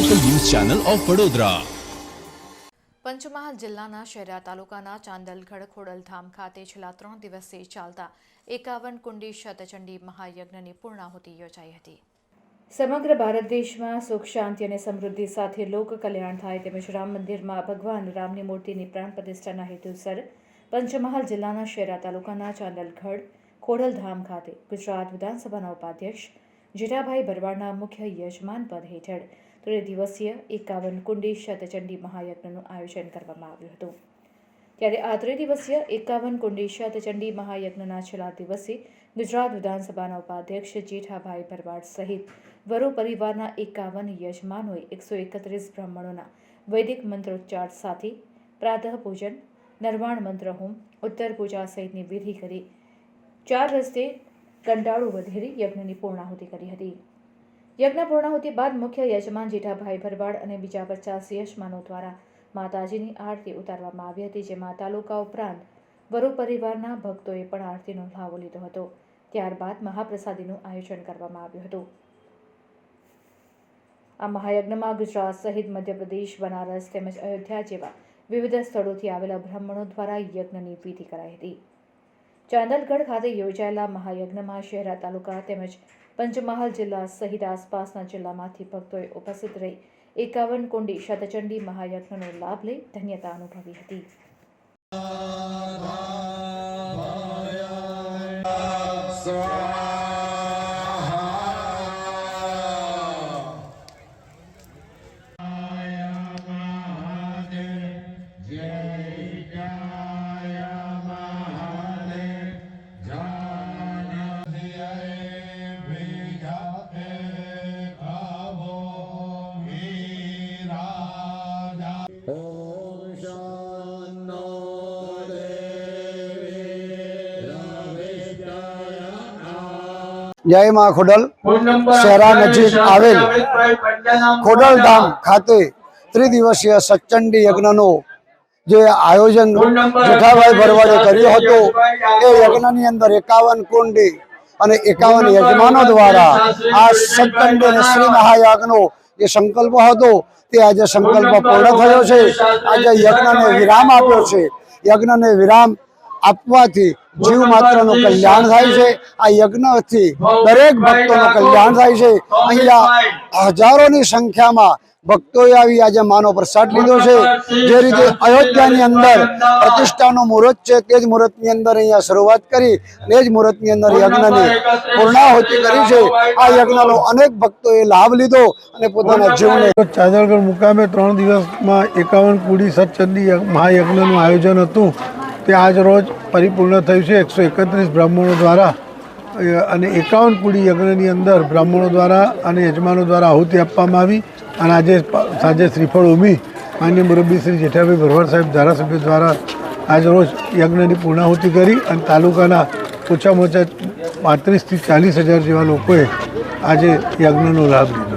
Channel of Vadodara Panchmahal જિલ્લાના શહેરા તાલુકાના ચાંદલગઢ ખોડલધામ ખાતે છેલ્લા ત્રણ દિવસથી ચાલતા એકાવન કુંડી શતચંડી મહાયજ્ઞની પૂર્ણાહુતિ યોજાઈ હતી. સમગ્ર ભારત દેશમાં સુખ શાંતિ અને સમૃદ્ધિ સાથે લોક કલ્યાણ થાય તેમજ રામ મંદિરમાં ભગવાન રામની મૂર્તિની પ્રાણ પ્રતિષ્ઠાના હેતુસર પંચમહાલ જિલ્લાના શેરા તાલુકાના ચાંદલગઢ ખોડલધામ ખાતે ગુજરાત વિધાનસભાના ઉપાધ્યક્ષ જીરાભાઈ ભરવાડના મુખ્ય યજમાન પદ હેઠળ ત્રિદિવસીય એકાવન કુંડી શતચંડી મહાયજ્ઞનું આયોજન કરવામાં આવ્યું હતું. ત્યારે આ ત્રિદિવસીય એકાવન કુંડી શતચંડી મહાયજ્ઞના છેલ્લા દિવસે ગુજરાત વિધાનસભાના ઉપાધ્યક્ષ જેઠાભાઈ ભરવાડ સહિત વરુ પરિવારના એકાવન યજમાનોએ એકસો એકત્રીસ બ્રાહ્મણોના વૈદિક મંત્રોચ્ચાર સાથે પ્રાતઃ પૂજન નર્માણ મંત્ર હોમ, ઉત્તર પૂજા સહિતની વિધિ કરી ચાર રસ્તે કંટાળું વધેરી યજ્ઞની પૂર્ણાહુતિ કરી હતી. યજ્ઞ પૂર્ણાહુતિ બાદ મુખ્ય યજમાન જેઠાભાઈ ભરવાડ અને બીજા પચાસ યજમાનો દ્વારા માતાજીની આરતી ઉતારવામાં આવી હતી, જેમાં તાલુકા ઉપરાંત વરુ પરિવારના ભક્તોએ પણ આરતીનો લાવો લીધો હતો. ત્યારબાદ મહાપ્રસાદીનું આયોજન કરવામાં આવ્યું હતું. આ મહાયજ્ઞમાં ગુજરાત સહિત મધ્યપ્રદેશ, બનારસ તેમજ અયોધ્યા જેવા વિવિધ સ્થળોથી આવેલા બ્રાહ્મણો દ્વારા યજ્ઞની વિધિ કરાઈ હતી. ચાંદલગઢ ખાતે યોજાયેલા મહાયજ્ઞમાં શહેરા તાલુકા તેમજ પંચમહાલ જિલ્લા સહિત આસપાસના જિલ્લામાંથી ભક્તોએ ઉપસ્થિત રહી એકાવન કુંડી શતચંડી મહાયજ્ઞનો લાભ લઈ ધન્યતા અનુભવી હતી. જય માં ખોડલ. શહેરા નજીક આવેલ ખોડલ ધામ ખાતે ત્રિદિવસીય સચંડી યજ્ઞનો જે આયોજન જેઠાભાઈ ભરવાડે કર્યું હતું એ યજ્ઞની અંદર એકાવન કુંડી અને એકાવન યજમાનો દ્વારા આ સચંડી અને શ્રી મહાયજ્ઞનો જે સંકલ્પ હતો તે આજે સંકલ્પ પૂર્ણ થયો છે. આજે યજ્ઞને વિરામ આપ્યો છે. યજ્ઞને વિરામ આપવાથી જીવ માત્રનું કલ્યાણ થાય છે, આ યજ્ઞથી દરેક ભક્તોનું કલ્યાણ થાય છે. અહીંયા હજારોની સંખ્યામાં ભક્તોએ આવી આજે માનો પ્રસાદ લીધો છે. જે રીતે અયોધ્યાની અંદર પ્રતિષ્ઠાનું મુહૂર્ત છે, તે જ મુહૂર્તની અંદર અહીંયા શરૂઆત કરી એ જ મુહૂર્તની અંદર યજ્ઞની પૂર્ણાહુતિ કરી છે. આ યજ્ઞનો અનેક ભક્તોએ લાભ લીધો અને પોતાના જીવને ચાદરગઢ મુકામે ત્રણ દિવસમાં એકાવન કુડી સચંદી યજ્ઞ- મહાયજ્ઞનું આયોજન હતું. તે આજ રોજ પરિપૂર્ણ થયું છે એકસો એકત્રીસ બ્રાહ્મણો દ્વારા. અને એકાવન કુડી યજ્ઞની અંદર બ્રાહ્મણો દ્વારા અને યજમાનો દ્વારા આહુતિ આપવામાં આવી. અને આજે સાંજે શ્રીફળ ઉમી માન્ય મુરબ્બી શ્રી જેઠાભાઈ ભરવાડ સાહેબ ધારાસભ્ય દ્વારા આજ રોજ યજ્ઞની પૂર્ણાહુતિ કરી અને તાલુકાના ઓછામાં ઓછા પાંત્રીસથી ચાલીસ હજાર જેવા લોકોએ આજે યજ્ઞનો લાભ લીધો.